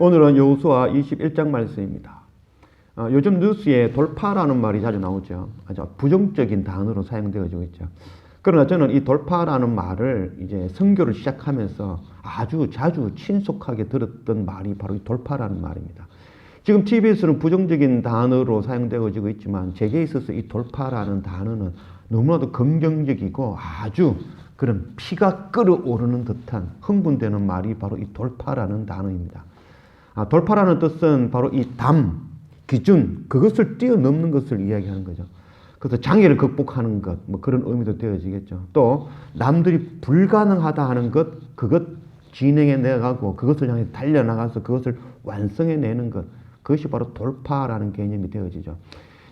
오늘은 여호수아 21장 말씀입니다. 어, 요즘 뉴스에 돌파라는 말이 자주 나오죠. 아주 부정적인 단어로 사용되어지고 있죠. 그러나 저는 이 돌파라는 말을 이제 선교를 시작하면서 아주 자주 친속하게 들었던 말이 바로 이 돌파라는 말입니다. 지금 TV에서는 부정적인 단어로 사용되어지고 있지만 제게 있어서 이 돌파라는 단어는 너무나도 긍정적이고 아주 그런 피가 끓어오르는 듯한 흥분되는 말이 바로 이 돌파라는 단어입니다. 아, 돌파라는 뜻은 바로 이 담, 기준, 그것을 뛰어넘는 것을 이야기하는 거죠. 그래서 장애를 극복하는 것, 뭐 그런 의미도 되어지겠죠. 또 남들이 불가능하다 하는 것, 그것 진행해 내가고 그것을 향해 달려나가서 그것을 완성해 내는 것, 그것이 바로 돌파라는 개념이 되어지죠.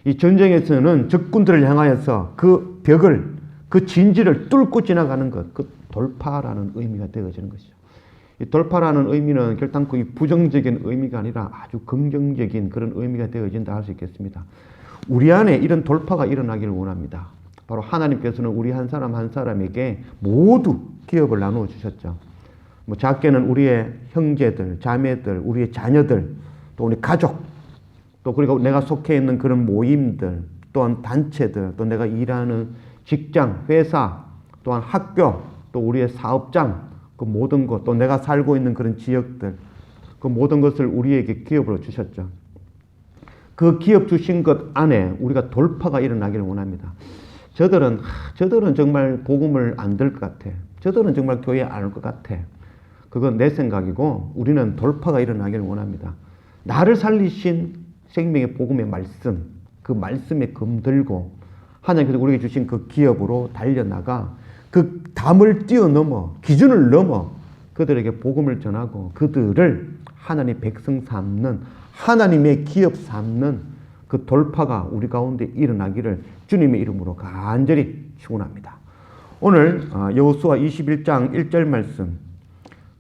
이 전쟁에서는 적군들을 향하여서 그 벽을, 그 진지를 뚫고 지나가는 것, 그 돌파라는 의미가 되어지는 것이죠. 이 돌파라는 의미는 결단코 이 부정적인 의미가 아니라 아주 긍정적인 그런 의미가 되어진다 할 수 있겠습니다. 우리 안에 이런 돌파가 일어나기를 원합니다. 바로 하나님께서는 우리 한 사람 한 사람에게 모두 기업을 나누어 주셨죠. 뭐 작게는 우리의 형제들, 자매들, 우리의 자녀들, 또 우리 가족, 또 그리고 내가 속해 있는 그런 모임들, 또한 단체들, 또 내가 일하는 직장, 회사, 또한 학교, 또 우리의 사업장, 그 모든 것, 또 내가 살고 있는 그런 지역들, 그 모든 것을 우리에게 기업으로 주셨죠. 그 기업 주신 것 안에 우리가 돌파가 일어나기를 원합니다. 저들은, 저들은 정말 복음을 안 들 것 같아. 저들은 정말 교회 안 올 것 같아. 그건 내 생각이고 우리는 돌파가 일어나기를 원합니다. 나를 살리신 생명의 복음의 말씀, 그 말씀에 금들고 하나님께서 우리에게 주신 그 기업으로 달려나가 그 담을 뛰어넘어 기준을 넘어 그들에게 복음을 전하고 그들을 하나님 백성 삼는 하나님의 기업 삼는 그 돌파가 우리 가운데 일어나기를 주님의 이름으로 간절히 축원합니다. 오늘 여호수아 21장 1절 말씀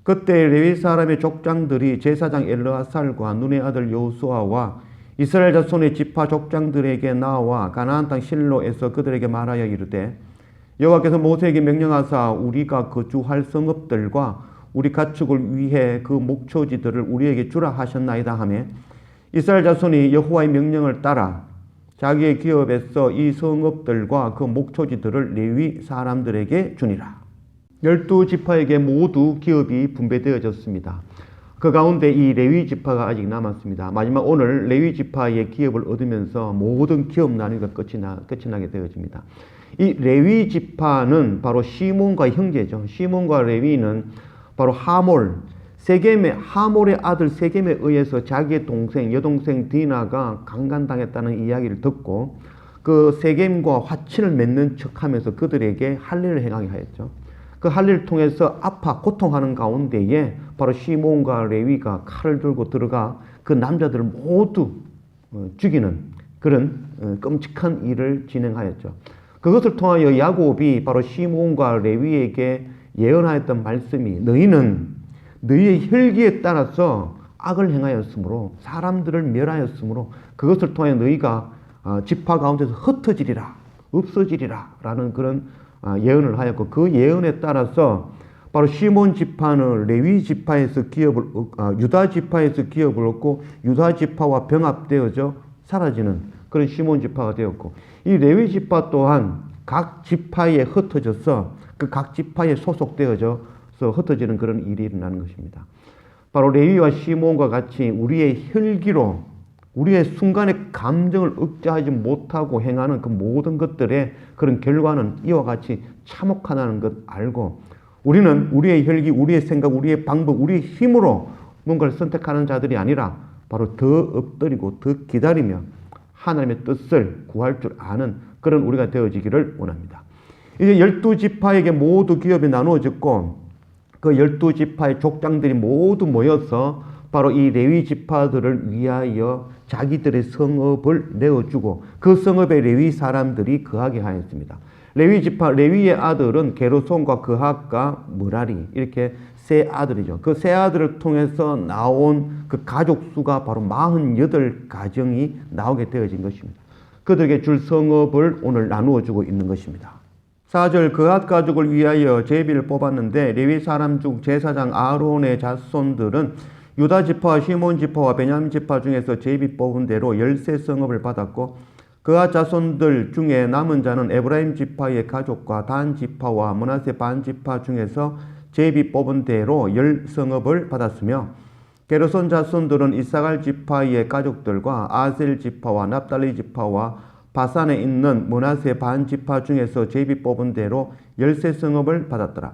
그때 레위 사람의 족장들이 제사장 엘르아살과 눈의 아들 여호수아와 이스라엘 자손의 지파 족장들에게 나와 가나안 땅 실로에서 그들에게 말하여 이르되 여호와께서 모세에게 명령하사 우리가 거주할 성읍들과 우리 가축을 위해 그 목초지들을 우리에게 주라 하셨나이다 하매 이스라엘 자손이 여호와의 명령을 따라 자기의 기업에서 이 성읍들과 그 목초지들을 레위 사람들에게 주니라. 열두 지파에게 모두 기업이 분배되어졌습니다. 그 가운데 이 레위 지파가 아직 남았습니다. 마지막 오늘 레위 지파의 기업을 얻으면서 모든 기업 나누기가 끝이, 나, 끝이 나게 되어집니다. 이 레위 지파는 바로 시몬과 형제죠. 시몬과 레위는 바로 하몰, 세겜의 하몰의 아들 세겜에 의해서 자기의 동생 여동생 디나가 강간당했다는 이야기를 듣고 그 세겜과 화친을 맺는 척하면서 그들에게 할례를 행하게 하였죠. 그 할례를 통해서 아파 고통하는 가운데에 바로 시몬과 레위가 칼을 들고 들어가 그 남자들을 모두 죽이는 그런 끔찍한 일을 진행하였죠. 그것을 통하여 야곱이 바로 시몬과 레위에게 예언하였던 말씀이 너희는 너희의 혈기에 따라서 악을 행하였으므로 사람들을 멸하였으므로 그것을 통하여 너희가 지파 가운데서 흩어지리라 없어지리라 라는 그런 예언을 하였고 그 예언에 따라서 바로 시몬 지파는 레위 지파에서 기업을 유다 지파에서 기업을 얻고 유다 지파와 병합되어져 사라지는 그런 시몬 지파가 되었고 이 레위 지파 또한 각 지파에 흩어져서 그 각 지파에 소속되어져서 흩어지는 그런 일이 일어나는 것입니다. 바로 레위와 시몬과 같이 우리의 혈기로 우리의 순간의 감정을 억제하지 못하고 행하는 그 모든 것들의 그런 결과는 이와 같이 참혹하다는 것 알고 우리는 우리의 혈기, 우리의 생각, 우리의 방법, 우리의 힘으로 뭔가를 선택하는 자들이 아니라 바로 더 엎드리고 더 기다리며 하나님의 뜻을 구할 줄 아는 그런 우리가 되어지기를 원합니다. 이제 열두 지파에게 모두 기업이 나누어졌고 그 열두 지파의 족장들이 모두 모여서 바로 이 레위 지파들을 위하여 자기들의 성읍을 내어주고 그 성읍에 레위 사람들이 거하게 하였습니다. 레위 지파 레위의 아들은 게르손과 그학과 무라리 이렇게 세 아들이죠. 그 세 아들을 통해서 나온 그 가족 수가 바로 48 가정이 나오게 되어진 것입니다. 그들에게 줄 성읍을 오늘 나누어 주고 있는 것입니다. 4절 그앗 가족을 위하여 제비를 뽑았는데 레위 사람 중 제사장 아론의 자손들은 유다 지파와 시몬 지파와 베냐민 지파 중에서 제비 뽑은 대로 열세 성읍을 받았고 그가 자손들 중에 남은 자는 에브라임 지파의 가족과 단 지파와 문하세 반 지파 중에서 제비 뽑은 대로 열 성읍을 받았으며 게르손 자손들은 이사갈 지파의 가족들과 아셀 지파와 납달리 지파와 바산에 있는 문하세 반 지파 중에서 제비 뽑은 대로 열세 성읍을 받았더라.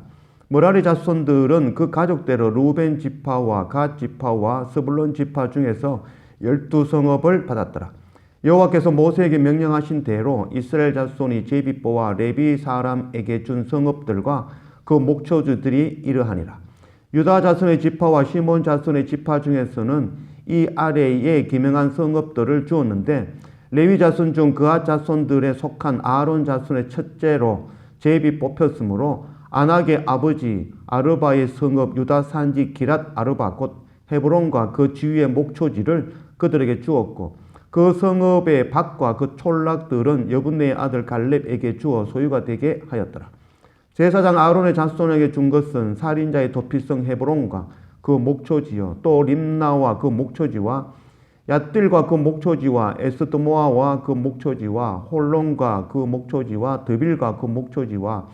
무라리 자손들은 그 가족대로 루벤 지파와 갓 지파와 스불론 지파 중에서 열두 성읍을 받았더라. 여호와께서 모세에게 명령하신 대로 이스라엘 자손이 제비 뽑아 레비 사람에게 준 성읍들과 그 목초주들이 이러하니라. 유다 자손의 지파와 시몬 자손의 지파 중에서는 이 아래에 기명한 성읍들을 주었는데 레위 자손 중 그아 자손들에 속한 아론 자손의 첫째로 제비 뽑혔으므로 아낙의 아버지 아르바의 성읍 유다 산지 기랏 아르바 곧 헤브론과 그 지위의 목초지를 그들에게 주었고 그 성읍의 밭과 그 촌락들은 여분네의 아들 갈렙에게 주어 소유가 되게 하였더라. 제사장 아론의 자손에게 준 것은 살인자의 도피성 헤브론과 그 목초지요 또 림나와 그 목초지와 얏들과 그 목초지와 에스드모아와 그 목초지와 홀론과 그 목초지와 드빌과 그 목초지와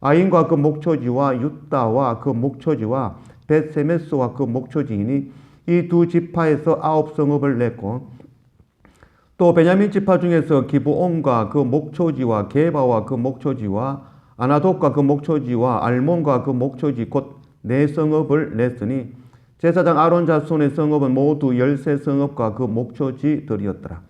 아인과 그 목초지와 유다와 그 목초지와 벳세메스와 그 목초지이니 이 두 지파에서 아홉 성읍을 냈고 또 베냐민 지파 중에서 기브온과 그 목초지와 게바와 그 목초지와 아나독과 그 목초지와 알몬과 그 목초지 곧 네 성읍을 냈으니 제사장 아론 자손의 성읍은 모두 열세 성읍과 그 목초지들이었더라.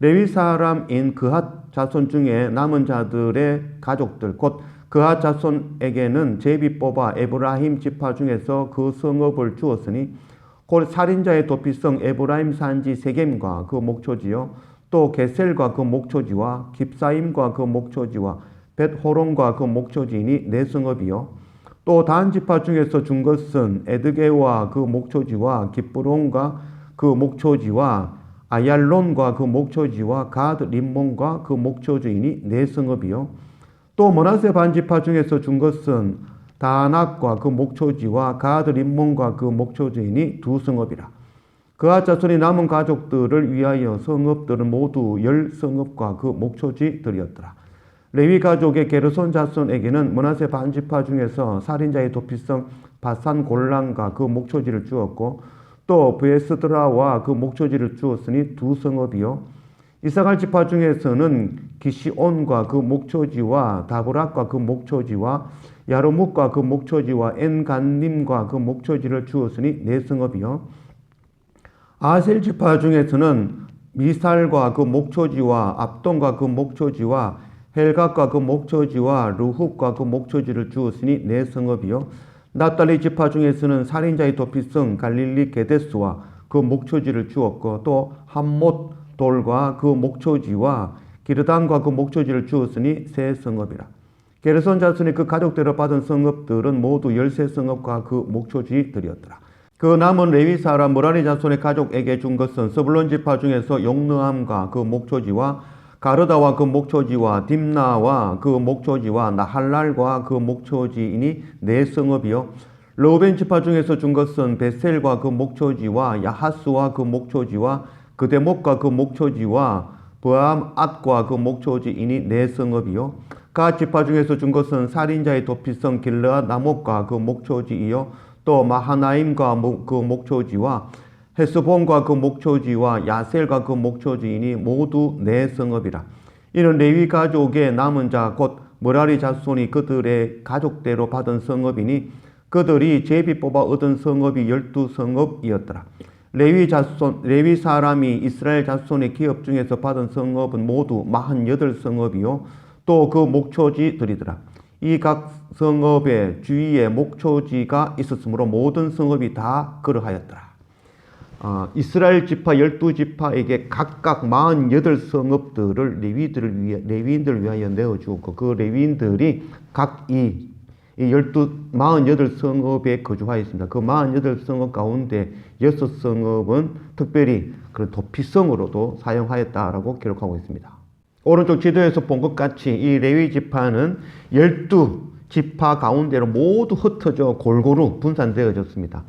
레위 사람인 그핫 자손 중에 남은 자들의 가족들 곧 그핫 자손에게는 제비 뽑아 에브라임 지파 중에서 그 성읍을 주었으니 곧 살인자의 도피성 에브라임 산지 세겜과 그 목초지요 또 게셀과 그 목초지와 깁사임과 그 목초지와 벳호론과 그 목초지이니 네 성읍이요. 또단 지파 중에서 준 것은 에드게와 그 목초지와 기브론과 그 목초지와 아얄론과 그 목초지와 가드 림몬과 그 목초지이니 네 성읍이요. 또 머나세 반 지파 중에서 준 것은 다낙과 그 목초지와 가드 림몬과 그 목초지이니 두 성읍이라. 그아 자손이 남은 가족들을 위하여 성읍들은 모두 열 성읍과 그 목초지들이었더라. 레위 가족의 게르손 자손에게는 문하세 반지파 중에서 살인자의 도피성 바산 골란과 그 목초지를 주었고 또 브에스드라와 그 목초지를 주었으니 두 성읍이요? 이사갈 지파 중에서는 기시온과 그 목초지와 다브락과 그 목초지와 야르묵과 그 목초지와 엔간님과 그 목초지를 주었으니 네 성읍이요? 아셀 지파 중에서는 미살과 그 목초지와 압동과 그 목초지와 헬각과 그 목초지와 루흡과 그 목초지를 주었으니 네 성읍이요. 납달리 지파 중에서는 살인자의 도피성 갈릴리 게데스와 그 목초지를 주었고 또 함못 돌과 그 목초지와 기르단과 그 목초지를 주었으니 세 성읍이라. 게르손 자손이 그 가족대로 받은 성읍들은 모두 열세 성읍과 그 목초지들이었더라. 그 남은 레위 사람 모라리 자손의 가족에게 준 것은 서블론 지파 중에서 용느함과 그 목초지와 가르다와 그 목초지와 딥나와 그 목초지와 나할랄과 그 목초지이니 네 성읍이요. 로벤 지파 중에서 준 것은 베셀과 그 목초지와 야하스와 그 목초지와 그대목과 그 목초지와 브암 앗과 그 목초지이니 네 성읍이요. 가 지파 중에서 준 것은 살인자의 도피성 길르아 나목과 그 목초지이요. 또 마하나임과 그 목초지와 헤스본과 그 목초지와 야셀과 그 목초지이니 모두 네 성읍이라. 이는 레위 가족의 남은 자 곧 머라리 자손이 그들의 가족대로 받은 성읍이니 그들이 제비 뽑아 얻은 성읍이 열두 성읍이었더라. 레위 자손 레위 사람이 이스라엘 자손의 기업 중에서 받은 성읍은 모두 마흔여덟 성읍이요 또 그 목초지들이더라. 이 각 성읍의 주위에 목초지가 있었으므로 모든 성읍이 다 그러하였더라. 어, 이스라엘 지파 열두 지파에게 각각 48성읍들을 레위들을 위해 레위인들을 위하여 내어 주었고 그 레위인들이 각이 이 열두 48성읍에 거주하였습니다. 그 48성읍 가운데 6성읍은 특별히 그런 도피성으로도 사용하였다라고 기록하고 있습니다. 오른쪽 지도에서 본 것 같이 이 레위 지파는 12 지파 가운데로 모두 흩어져 골고루 분산되어졌습니다.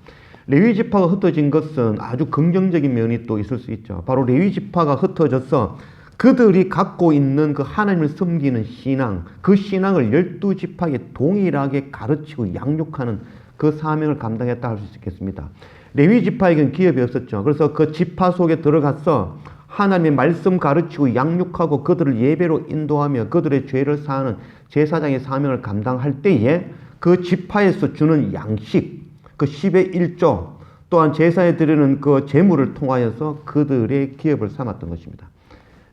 레위 지파가 흩어진 것은 아주 긍정적인 면이 또 있을 수 있죠. 바로 레위 지파가 흩어져서 그들이 갖고 있는 그 하나님을 섬기는 신앙, 그 신앙을 열두 지파에 동일하게 가르치고 양육하는 그 사명을 감당했다 할 수 있겠습니다. 레위 지파에게는 기업이 없었죠. 그래서 그 지파 속에 들어가서 하나님의 말씀 가르치고 양육하고 그들을 예배로 인도하며 그들의 죄를 사하는 제사장의 사명을 감당할 때에 그 지파에서 주는 양식, 그 10의 1조, 또한 제사에 드리는 그 재물을 통하여서 그들의 기업을 삼았던 것입니다.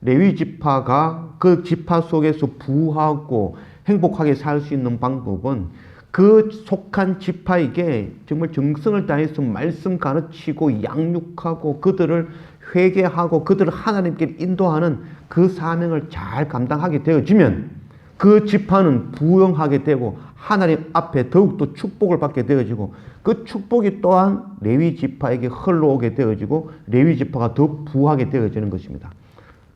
레위 지파가 그 지파 속에서 부하고 행복하게 살 수 있는 방법은 그 속한 지파에게 정말 정성을 다해서 말씀 가르치고 양육하고 그들을 회개하고 그들을 하나님께 인도하는 그 사명을 잘 감당하게 되어지면 그 지파는 부영하게 되고 하나님 앞에 더욱더 축복을 받게 되어지고 그 축복이 또한 레위 지파에게 흘러오게 되어지고 레위 지파가 더 부하게 되어지는 것입니다.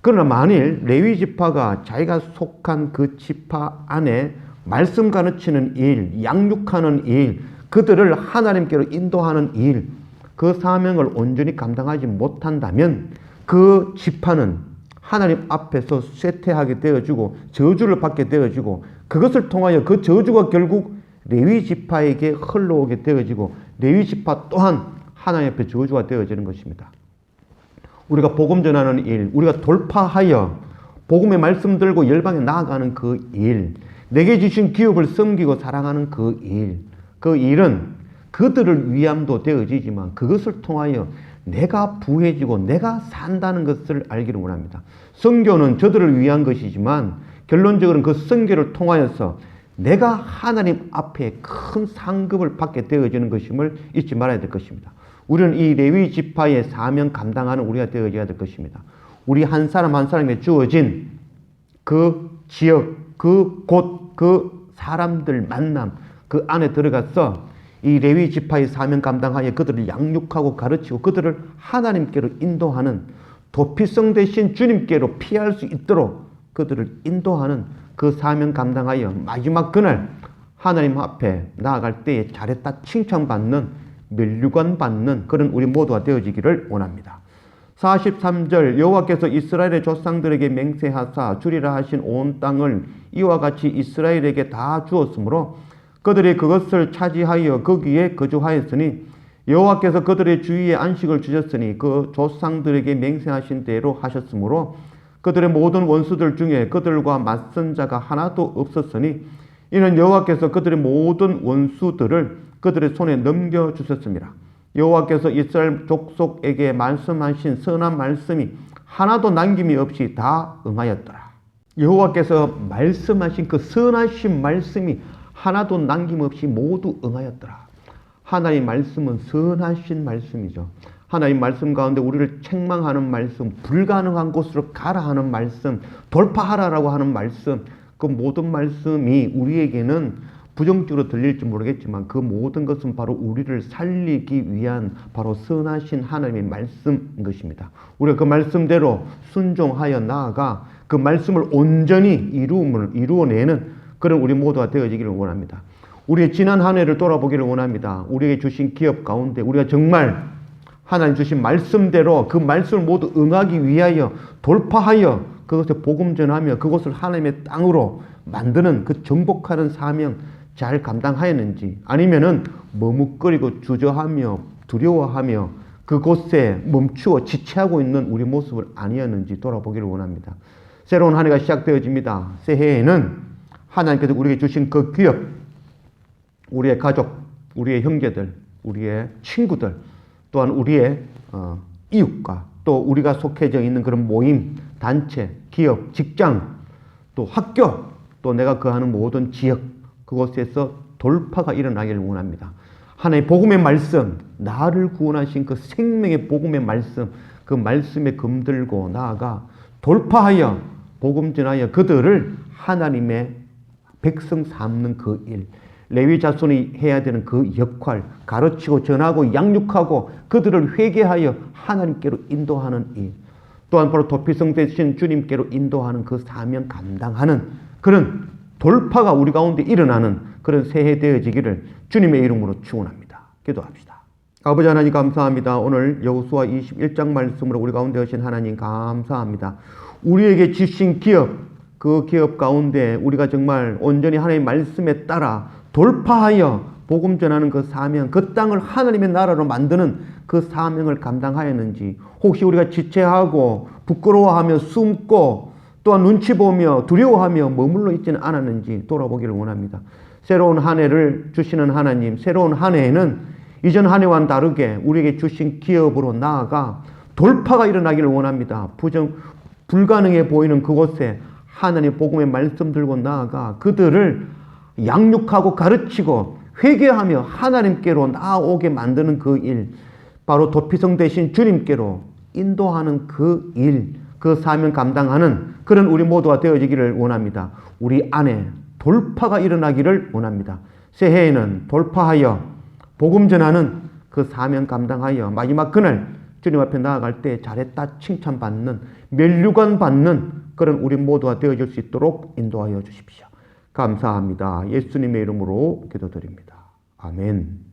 그러나 만일 레위 지파가 자기가 속한 그 지파 안에 말씀 가르치는 일, 양육하는 일, 그들을 하나님께로 인도하는 일, 그 사명을 온전히 감당하지 못한다면 그 지파는 하나님 앞에서 쇠퇴하게 되어지고 저주를 받게 되어지고 그것을 통하여 그 저주가 결국 레위 지파에게 흘러오게 되어지고 레위 지파 또한 하나님 앞에 저주가 되어지는 것입니다. 우리가 복음 전하는 일, 우리가 돌파하여 복음의 말씀 들고 열방에 나아가는 그 일, 내게 주신 기업을 섬기고 사랑하는 그 일, 그 일은 그들을 위함도 되어지지만 그것을 통하여 내가 부해지고 내가 산다는 것을 알기를 원합니다. 성교는 저들을 위한 것이지만 결론적으로는 그 성교를 통하여서 내가 하나님 앞에 큰 상급을 받게 되어지는 것임을 잊지 말아야 될 것입니다. 우리는 이 레위 지파의 사명 감당하는 우리가 되어져야 될 것입니다. 우리 한 사람 한 사람에 주어진 그 지역, 그 곳, 그 사람들 만남 그 안에 들어가서 이 레위 지파의 사명 감당하여 그들을 양육하고 가르치고 그들을 하나님께로 인도하는 도피성 대신 주님께로 피할 수 있도록 그들을 인도하는 그 사명 감당하여 마지막 그날 하나님 앞에 나아갈 때에 잘했다 칭찬받는 멸류관 받는 그런 우리 모두가 되어지기를 원합니다. 43절 여호와께서 이스라엘의 조상들에게 맹세하사 주리라 하신 온 땅을 이와 같이 이스라엘에게 다 주었으므로 그들이 그것을 차지하여 거기에 거주하였으니 여호와께서 그들의 주위에 안식을 주셨으니 그 조상들에게 맹세하신 대로 하셨으므로 그들의 모든 원수들 중에 그들과 맞선 자가 하나도 없었으니 이는 여호와께서 그들의 모든 원수들을 그들의 손에 넘겨 주셨습니다. 여호와께서 이스라엘 족속에게 말씀하신 선한 말씀이 하나도 남김이 없이 다 응하였더라. 여호와께서 말씀하신 그 선하신 말씀이 하나도 남김없이 모두 응하였더라. 하나님 말씀은 선하신 말씀이죠. 하나님 말씀 가운데 우리를 책망하는 말씀, 불가능한 곳으로 가라 하는 말씀, 돌파하라라고 하는 말씀, 그 모든 말씀이 우리에게는 부정적으로 들릴지 모르겠지만 그 모든 것은 바로 우리를 살리기 위한 바로 선하신 하나님의 말씀인 것입니다. 우리가 그 말씀대로 순종하여 나아가 그 말씀을 온전히 이루음을 이루어내는 그런 우리 모두가 되어지기를 원합니다. 우리의 지난 한 해를 돌아보기를 원합니다. 우리에게 주신 기업 가운데 우리가 정말 하나님 주신 말씀대로 그 말씀을 모두 응하기 위하여 돌파하여 그것을 복음 전하며 그것을 하나님의 땅으로 만드는 그 정복하는 사명 잘 감당하였는지 아니면은 머뭇거리고 주저하며 두려워하며 그곳에 멈추어 지체하고 있는 우리 모습을 아니었는지 돌아보기를 원합니다. 새로운 한 해가 시작되어집니다. 새해에는 하나님께서 우리에게 주신 그 기업, 우리의 가족, 우리의 형제들, 우리의 친구들, 또한 우리의 어, 이웃과 또 우리가 속해져 있는 그런 모임, 단체, 기업, 직장, 또 학교, 또 내가 거하는 모든 지역, 그곳에서 돌파가 일어나기를 원합니다. 하나의 복음의 말씀, 나를 구원하신 그 생명의 복음의 말씀, 그 말씀에 금들고 나아가 돌파하여 복음 전하여 그들을 하나님의 백성 삼는 그 일, 레위 자손이 해야 되는 그 역할, 가르치고 전하고 양육하고 그들을 회개하여 하나님께로 인도하는 일, 또한 바로 도피성 되신 주님께로 인도하는 그 사명 감당하는 그런 돌파가 우리 가운데 일어나는 그런 새해 되어지기를 주님의 이름으로 축원합니다. 기도합시다. 아버지 하나님 감사합니다. 오늘 여호수아 21장 말씀으로 우리 가운데 오신 하나님 감사합니다. 우리에게 주신 기업, 그 기업 가운데 우리가 정말 온전히 하나님의 말씀에 따라 돌파하여 복음 전하는 그 사명, 그 땅을 하나님의 나라로 만드는 그 사명을 감당하였는지, 혹시 우리가 지체하고 부끄러워하며 숨고 또한 눈치 보며 두려워하며 머물러 있지는 않았는지 돌아보기를 원합니다. 새로운 한 해를 주시는 하나님, 새로운 한 해에는 이전 한 해와는 다르게 우리에게 주신 기업으로 나아가 돌파가 일어나기를 원합니다. 부정, 불가능해 보이는 그곳에 하나님 복음의 말씀 들고 나아가 그들을 양육하고 가르치고 회개하며 하나님께로 나아오게 만드는 그 일, 바로 도피성 대신 주님께로 인도하는 그 일, 그 사명 감당하는 그런 우리 모두가 되어지기를 원합니다. 우리 안에 돌파가 일어나기를 원합니다. 새해에는 돌파하여 복음 전하는 그 사명 감당하여 마지막 그날 주님 앞에 나아갈 때 잘했다 칭찬받는 멸류관 받는 그런 우리 모두가 되어질 수 있도록 인도하여 주십시오. 감사합니다. 예수님의 이름으로 기도드립니다. 아멘.